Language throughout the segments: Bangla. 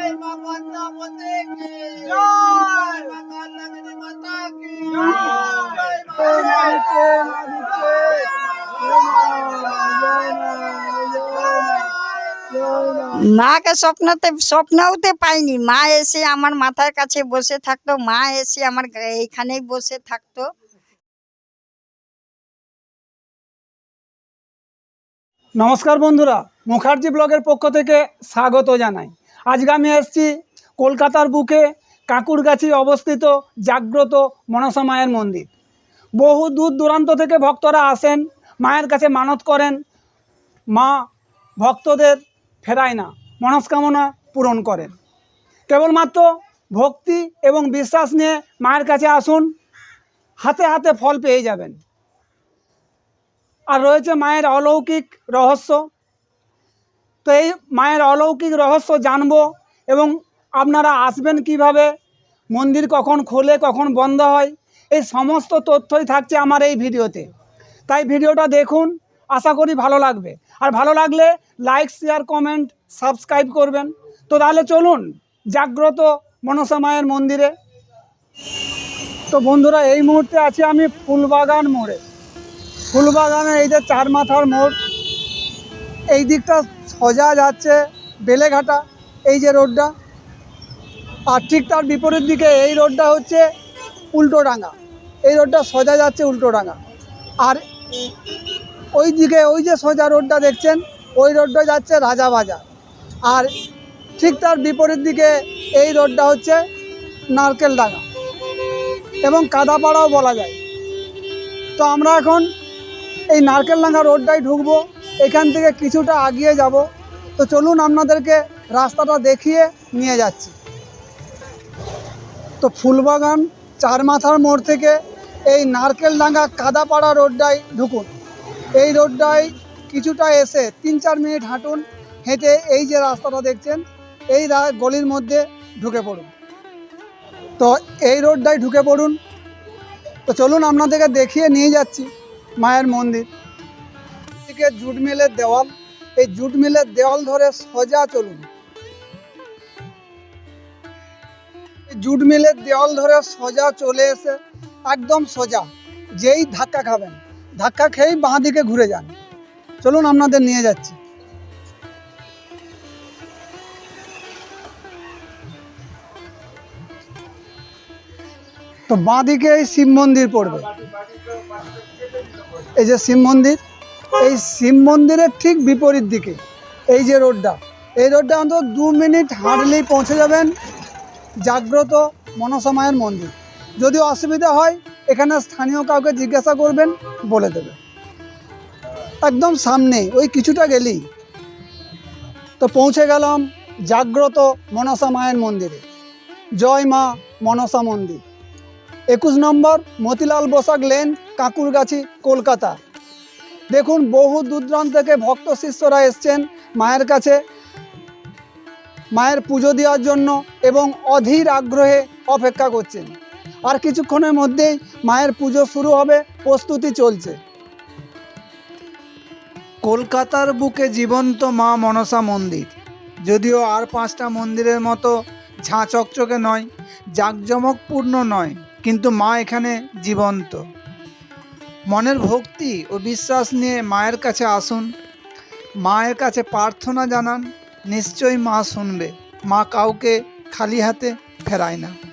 জয় মা পদ্মাবতী কি জয় মা কালনাগিনী মাতা কি জয় মা মাকে স্বপ্নতে স্বপ্নওতে পাইনি। মা এসে আমার মাথার কাছে বসে থাকতো। মা এসে আমার এইখানেই বসে থাকতো। নমস্কার বন্ধুরা, মুখার্জি ব্লগের পক্ষ থেকে স্বাগত জানাই। আজকে আমি এসেছি কলকাতার বুকে কাকুরগাছি অবস্থিত জাগ্রত মনসা মায়ের মন্দির। বহু দূর দূরান্ত থেকে ভক্তরা আসেন, মায়ের কাছে মানত করেন, মা ভক্তদের ফেরায় না, মনস্কামনা পূরণ করেন। কেবলমাত্র ভক্তি এবং বিশ্বাস নিয়ে মায়ের কাছে আসুন, হাতে হাতে ফল পেয়ে যাবেন। আর রয়েছে মায়ের অলৌকিক রহস্য। তো এই মায়ের অলৌকিক রহস্য জানব এবং আপনারা আসবেন কীভাবে, মন্দির কখন খোলে, কখন বন্ধ হয়, এই সমস্ত তথ্যই থাকছে আমার এই ভিডিওতে। তাই ভিডিওটা দেখুন, আশা করি ভালো লাগবে। আর ভালো লাগলে লাইক, শেয়ার, কমেন্ট, সাবস্ক্রাইব করবেন। তো তাহলে চলুন, জাগ্রত মনসা মায়ের মন্দিরে। তো বন্ধুরা, এই মুহূর্তে আছি আমি ফুলবাগান মোড়ে। ফুলবাগানের এই যে চার মাথার মোড়, এই দিকটা সোজা যাচ্ছে বেলেঘাটা, এই যে রোডটা। আর ঠিক তার বিপরীত দিকে এই রোডটা হচ্ছে উল্টোডাঙ্গা। এই রোডটা সোজা যাচ্ছে উল্টোডাঙ্গা। আর ওই দিকে ওই যে সোজা রোডটা দেখছেন, ওই রোডটা যাচ্ছে রাজা রাজাবাজার আর ঠিক তার বিপরীত দিকে এই রোডটা হচ্ছে নারকেল নারকেলডাঙ্গা এবং কাদাপাড়াও বলা যায়। তো আমরা এখন এই নারকেলডাঙ্গা রোডটাই ঢুকবো, এখান থেকে কিছুটা আগিয়ে যাব। তো চলুন আপনাদেরকে রাস্তাটা দেখিয়ে নিয়ে যাচ্ছি। তো ফুলবাগান, চার মাথার মোড় থেকে এই নারকেলডাঙ্গা কাদাপাড়া রোডটাই ঢুকুন। এই রোডটাই কিছুটা এসে তিন চার মিনিট হাঁটুন, হেঁটে এই যে রাস্তাটা দেখছেন, এই গলির মধ্যে ঢুকে পড়ুন। তো এই রোডটাই ঢুকে পড়ুন। তো চলুন আপনাদেরকে দেখিয়ে নিয়ে যাচ্ছি। মায়ের মন্দির। থেকে জুট মিলের দেওয়াল। এই জুট মিলের দেওয়াল ধরে সোজা চলুন। জুট মিলের দেওয়াল ধরে সোজা চলে এসে একদম সোজা, যেই ধাক্কা খাবেন। ধাক্কা খেয়েই বাঁ দিকে ঘুরে যান। চলুন আপনাদের নিয়ে যাচ্ছি। তো বাঁ দিকে এই শিব মন্দির পড়বে। এই যে শিব মন্দির, এই শিব মন্দিরের ঠিক বিপরীত দিকে, এই যে রোডটা, এই রোডটা অন্তত দু মিনিট হাঁটলেই পৌঁছে যাবেন জাগ্রত মনসা মায়ের মন্দির। যদি অসুবিধা হয়, এখানে স্থানীয় কাউকে জিজ্ঞাসা করবেন, বলে দেবে। একদম সামনে, ওই কিছুটা গেলেই। তো পৌঁছে গেলাম জাগ্রত মনসা মায়ের মন্দিরে। জয় মা মনসা মন্দির। একুশ নম্বর, মতিলাল বসাক লেন, কাকুরগাছি, কলকাতা। দেখুন, বহু দূরদূরান্ত থেকে ভক্ত শিষ্যরা এসছেন মায়ের কাছে, মায়ের পুজো দেওয়ার জন্য এবং অধীর আগ্রহে অপেক্ষা করছেন। আর কিছুক্ষণের মধ্যেই মায়ের পুজো শুরু হবে, প্রস্তুতি চলছে। কলকাতার বুকে জীবন্ত মা মনসা মন্দির। যদিও আর পাঁচটা মন্দিরের মতো ঝাঁ চকচকে নয়, জাঁকজমকপূর্ণ নয়। কিন্তু মা এখানে জীবন্ত। মনের ভক্তি ও বিশ্বাস নিয়ে মায়ের কাছে আসুন। মায়ের কাছে প্রার্থনা জানান, নিশ্চয়ই মা শুনবে। মা কাউকে খালি হাতে ফেরায় না।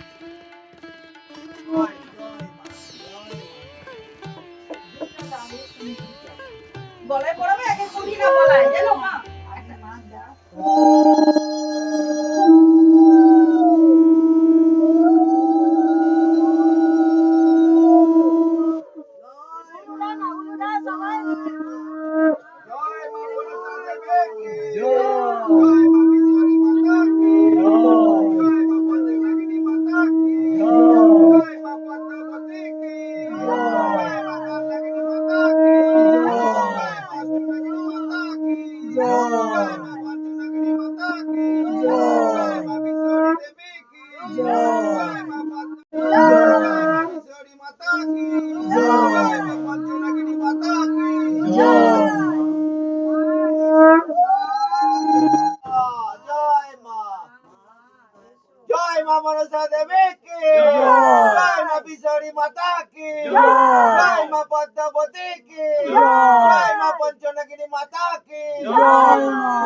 আল্লাহ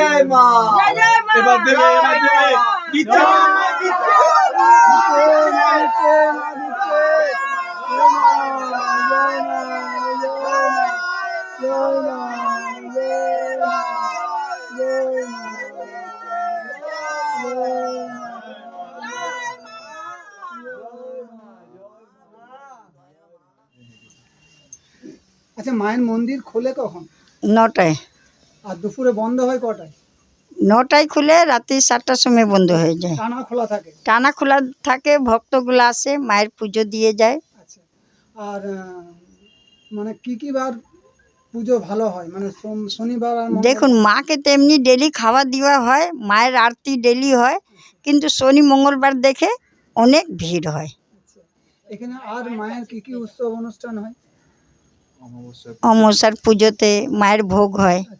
জয় মা। এবার দেবে এবার মা। আচ্ছা মায়ের মন্দির খোলে কখন? নটায়। আর দুপুরে বন্ধ হয় কটায়? নটায় খুলে রাত্রি সাতটার সময় বন্ধ হয়ে যায়। টানা খোলা থাকে? টানা খোলা থাকে ভক্তগুলো আসে মায়ের পুজো দিয়ে যায়। আচ্ছা। আর আহ, মানে কি কি বার পুজো ভালো হয়? মানে সোম- শনিবার আর মঙ্গলবার? দেখুন মাকে তো এমনি ডেলি খাওয়া দেওয়া হয় মায়ের আরতি ডেলি হয় কিন্তু শনি মঙ্গলবার দেখে অনেক ভিড় হয়। আচ্ছা। এখানে আর মায়ের কি কি উৎসব অনুষ্ঠান হয়? অমসার পুজোতে মায়ের ভোগ হয়। আচ্ছা।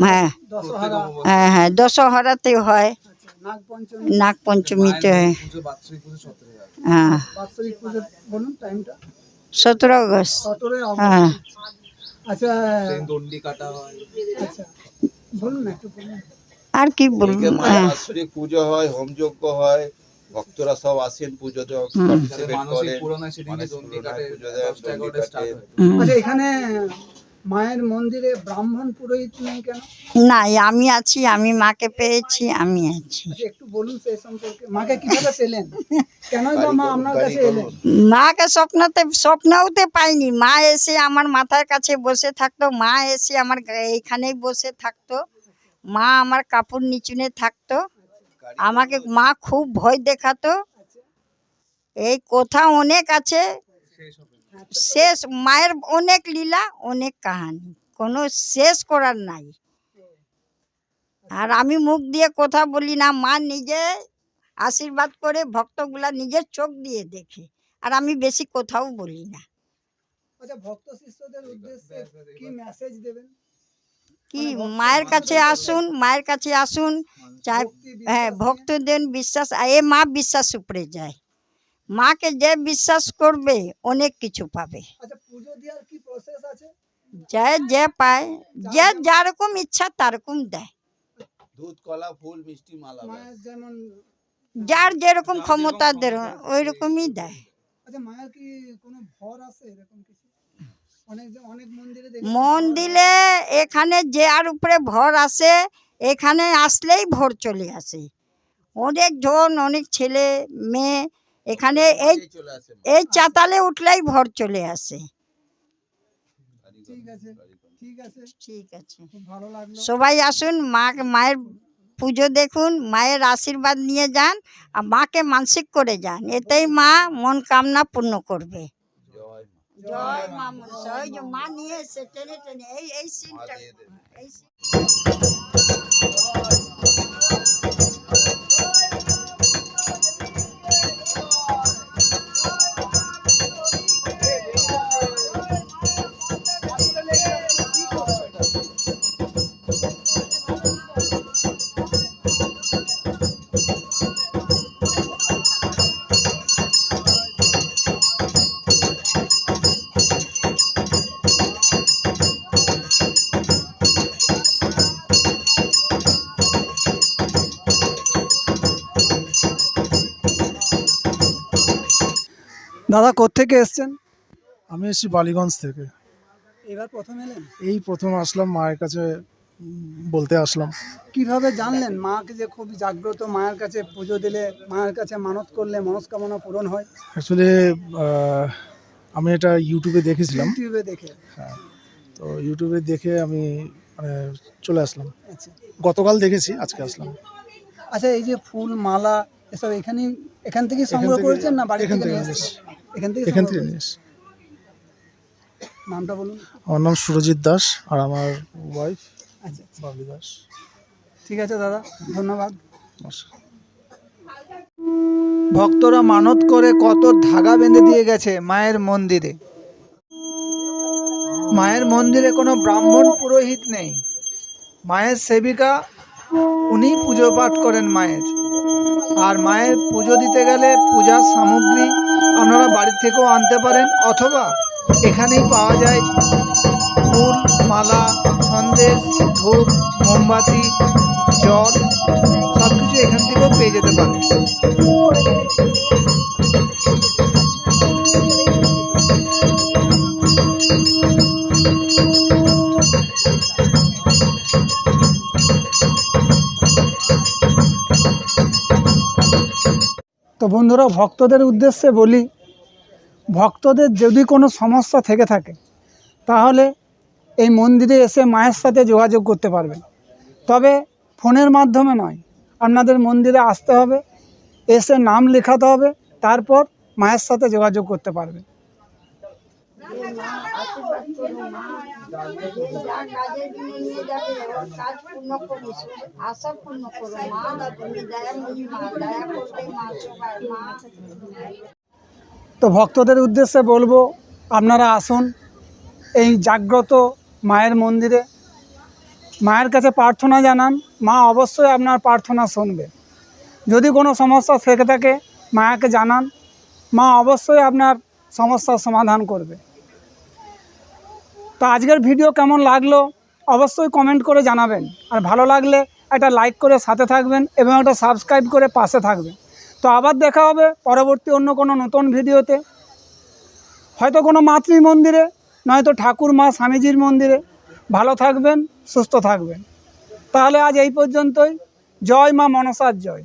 হ্যাঁ। হ্যাঁ হ্যাঁ দশহরাতে হয়। নাগ পঞ্চমীতে হয়। হ্যাঁ। সতেরো আগস্ট। হ্যাঁ। আর কি বলব? হ্যাঁ। পুজো হয় হোম যজ্ঞ হয় ভক্তরা সব আসেন পুজোতে পুজো দেওয়া আচ্ছা, এখানে মায়ের মন্দিরে ব্রাহ্মণ পুরোহিত নেই কেন? না আমি আছি আমি মাকে পেয়েছি আমি আছি। আচ্ছা একটু বলুন সেই সম্পর্কে। মাকে কীভাবে পেলেন? কেনই বা মা আপনার কাছে এলেন? মাকে স্বপ্নতে স্বপ্নওতে পাইনি। মা এসে আমার মাথার কাছে বসে থাকতো মা এসে আমার এইখানেই বসে থাকতো। মা আমার কাপড় নিচুনে থাকতো। আমাকে মা খুব ভয় দেখাতো। এই কথা অনেক আছে। শেষ মায়ের অনেক লীলা অনেক কাহানি। কোনো শেষ করার নাই। আর আমি মুখ দিয়ে কথা বলি না মা নিজে আশীর্বাদ করে ভক্তগুলা নিজের চোখ দিয়ে দেখে। আর আমি বেশি কোথাও বলি না। আচ্ছা ভক্ত শিষ্যদের উদ্দেশ্যে কি মেসেজ দেবেন? কি মায়ের কাছে আসুন মায়ের কাছে আসুন চাই হ্যাঁ? ভক্তদের বিশ্বাস এ মা বিশ্বাস উপরে যায়। মাকে যে বিশ্বাস করবে অনেক কিছু পাবে। আচ্ছা পুজো দেওয়ার কি প্রসেস আছে? যে যে পায় যে যারকম ইচ্ছা তারকম দেয়। দুধ কলা ফুল মিষ্টি মালা যেমন যার যেরকম ক্ষমতা ওই রকমই দেয়। আচ্ছা মায়ের কি কোনো ভর আছে এরকম কিছু? অনেক যে- অনেক মন্দিরে দেখি মন্দিরে এখানে যে আর উপরে ভর আসে এখানে আসলেই ভোর চলে আসে। অনেক জন অনেক ছেলে মেয়ে এখানে এই এই চাতালে উঠলেই ভর চলে আসে। ঠিক আছে ঠিক আছে। ঠিক আছে। খুব ভালো লাগল। সবাই আসুন মা মায়ের পুজো দেখুন মায়ের আশীর্বাদ নিয়ে যান আর মাকে মানসিক করে যান। এতেই মা মন কামনা পূর্ণ করবে। জয় মা। মা মনসা। ওই যে মা নিয়ে এসে টেনে টেনে এই এই সিনটা। এই দাদা কোত্থেকে এসছেন? আমি এসেছি বালিগঞ্জ থেকে। এবার প্রথম এলেন? এই প্রথম আসলাম মায়ের কাছে বলতে আসলাম। কীভাবে জানলেন? মাকে যে খুব জাগ্রত মায়ের কাছে পুজো দিলে মায়ের কাছে মানত করলে মনস্কামনা পূরণ হয়? অ্যাকচুয়ালি আমি এটা ইউটিউবে দেখেছিলাম। ইউটিউবে দেখে? হ্যাঁ তো ইউটিউবে দেখে আমি মানে চলে আসলাম। আচ্ছা। গতকাল দেখেছি আজকে আসলাম। আচ্ছা এই যে ফুল মালা এসব এখানে এখান থেকে সংগ্রহ করেছেন না বাড়ি এখান থেকে নিয়ে? এখান থেকে এখান থেকে নিয়ে। নামটা বলুন। আমার নাম সুরজিৎ দাস আর আমার ওয়াইফ আচ্ছা বাবলি দাস। ঠিক আছে দাদা ধন্যবাদ। ভক্তরা মানত করে কত ধাগা বেঁধে দিয়ে গেছে মায়ের মন্দিরে। মায়ের মন্দিরে কোনো ব্রাহ্মণ পুরোহিত নেই। মায়ের সেবিকা উনি পুজো পাঠ করেন মায়ের। আর মায়ের পুজো দিতে গেলে পূজার সামগ্রী আপনারা বাড়ির থেকেও আনতে পারেন, অথবা এখানেই পাওয়া যায় ফুল, মালা, সন্দেশ, ধূপ, মোমবাতি, জল সব কিছু এখান থেকেও পেয়ে যেতে পারেন। তো বন্ধুরা, ভক্তদের উদ্দেশ্যে বলি, ভক্তদের যদি কোনো সমস্যা থেকে থাকে, তাহলে এই মন্দিরে এসে মায়ের সাথে যোগাযোগ করতে পারবেন। তবে ফোনের মাধ্যমে নয়, আপনাদের মন্দিরে আসতে হবে, এসে নাম লেখাতে হবে, তারপর মায়ের সাথে যোগাযোগ করতে পারবেন। কাজের নিয়ে যাবে ওর কাজ পূর্ণ করিস আশা পূর্ণ করো মা তুমি দয়াময়ী মা দয়া করবে মা মা তো ভক্তদের উদ্দেশ্যে বলব, আপনারা আসুন এই জাগ্রত মায়ের মন্দিরে। মায়ের কাছে প্রার্থনা জানান, মা অবশ্যই আপনার প্রার্থনা শুনবে। যদি কোনো সমস্যা থেকে থাকে, মায়াকে জানান। মা অবশ্যই আপনার সমস্যার সমাধান করবে। তো আজকের ভিডিও কেমন লাগল অবশ্যই কমেন্ট করে জানাবেন। আর ভালো লাগলে একটা লাইক করে সাথে থাকবেন এবং একটা সাবস্ক্রাইব করে পাশে থাকবেন। তো আবার দেখা হবে পরবর্তী অন্য কোনো নতুন ভিডিওতে। হয়তো কোনো মাতৃ মন্দিরে, নয়তো ঠাকুর মা স্বামীজির মন্দিরে। ভালো থাকবেন, সুস্থ থাকবেন। তাহলে আজ এই পর্যন্তই। জয় মা মনসার জয়।